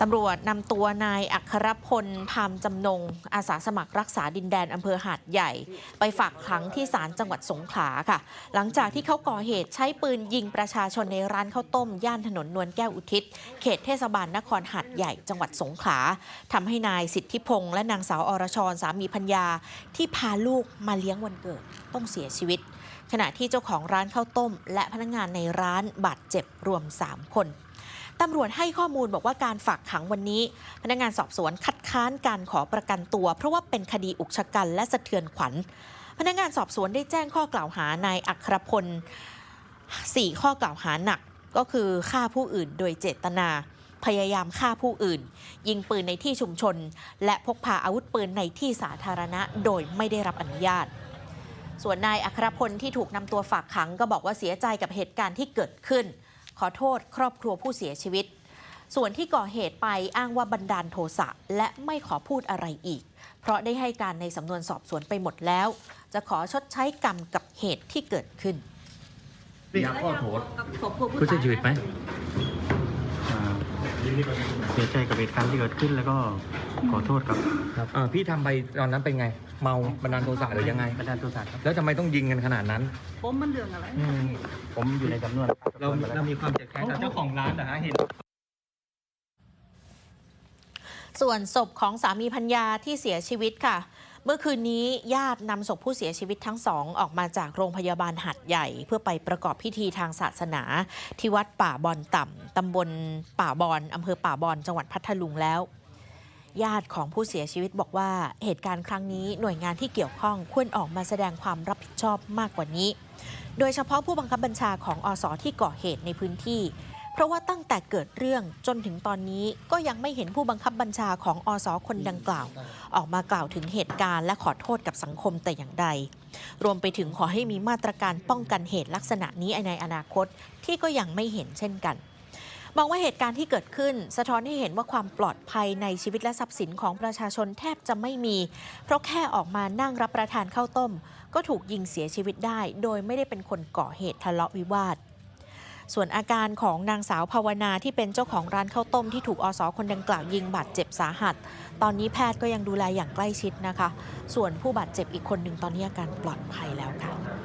ตำรวจนำตัวนายอัครพลพามจำนง อาสาสมัครรักษาดินแดนอำเภอหาดใหญ่ ไปฝากขังที่ศาลจังหวัดสงขลาค่ะ หลังจากที่เขาก่อเหตุใช้ปืนยิงประชาชนในร้านข้าวต้ม ย่านถนนนวลแก้วอุทิศ เขตเทศบาลนครหาดใหญ่จังหวัดสงขลาทำให้นายสิทธิพงษ์และนางสาวอรชรสามีพัญญา ที่พาลูกมาเลี้ยงวันเกิดต้องเสียชีวิต ขณะที่เจ้าของร้านข้าวต้ม และพนักงานในร้านบาดเจ็บรวม 3 คน ตำรวจให้ข้อมูลบอกว่าการฝากขังวันนี้ พนักงานสอบสวนคัดค้านการขอประกันตัว เพราะว่าเป็นคดีอุกชะกันและสะเทือนขวัญ พนักงานสอบสวนได้แจ้งข้อกล่าวหานายอัครพล 4 ข้อกล่าวหาหนักก็คือฆ่าผู้อื่นโดยเจตนา พยายามฆ่าผู้อื่น ยิงปืนในที่ชุมชน และพกพาอาวุธปืนในที่สาธารณะโดยไม่ได้รับอนุญาต ส่วนนายอัครพลที่ถูกนำตัวฝากขังก็บอกว่าเสียใจกับเหตุการณ์ที่เกิดขึ้น ขอโทษครอบครัวผู้เสียชีวิต ส่วนที่ก่อเหตุไปอ้างว่าบันดาลโทสะและไม่ขอพูดอะไรอีก เพราะได้ให้การในสำนวนสอบสวนไปหมดแล้ว จะขอชดใช้กรรมกับเหตุที่เกิดขึ้นอยากขอโทษผู้เสียชีวิตไหมอ่าเสียใจกับเหตุการณ์ที่เกิดขึ้นแล้วก็ ขอโทษกับครับเออพี่ทำไปตอนนั้นเป็นไง เมาบันดาลโทสะหรือยังไง ประธานตัวสารครับ แล้วทำไมต้องยิงกันขนาดนั้นผมมันเรื่องอะไรอืมผมอยู่ในสำนวนเราเรามีความเจ็บแค้นกับเจ้าของร้านเหรอฮะเห็น ส่วนศพของสามีพัญญาที่เสียชีวิตค่ะ เมื่อคืนนี้ญาตินำศพผู้เสียชีวิตทั้งสองออกมาจากโรงพยาบาลหัดใหญ่ เพื่อไปประกอบพิธีทางศาสนา ที่วัดป่าบอนต่ำตำบลป่าบอนอำเภอป่าบอนจังหวัดพัทลุงแล้ว ญาติของผู้เสียชีวิตบอกว่าเหตุการณ์ครั้งนี้หน่วยงานที่เกี่ยวข้องควรออกมาแสดงความรับผิดชอบมากกว่านี้ โดยเฉพาะผู้บังคับบัญชาของอสที่ก่อเหตุในพื้นที่ เพราะว่าตั้งแต่เกิดเรื่องจนถึงตอนนี้ก็ยังไม่เห็นผู้บังคับบัญชาของอสคนดังกล่าว ออกมากล่าวถึงเหตุการณ์และขอโทษกับสังคมแต่อย่างใด รวมไปถึงขอให้มีมาตรการป้องกันเหตุลักษณะนี้ในอนาคตที่ก็ยังไม่เห็นเช่นกัน มองว่าเหตุการณ์ที่เกิดขึ้น สะท้อนให้เห็นว่าความปลอดภัยในชีวิตและทรัพย์สินของประชาชนแทบจะไม่มี เพราะแค่ออกมานั่งรับประทานข้าวต้ม ก็ถูกยิงเสียชีวิตได้ โดยไม่ได้เป็นคนก่อเหตุทะเลาะวิวาทส่วนอาการของนางสาวภาวนาที่เป็นเจ้าของร้านข้าวต้มที่ถูกอสคนดังกล่าวยิงบาดเจ็บสาหัส ตอนนี้แพทย์ก็ยังดูแลอย่างใกล้ชิดนะคะ ส่วนผู้บาดเจ็บอีกคนหนึ่งตอนนี้อาการปลอดภัยแล้วค่ะ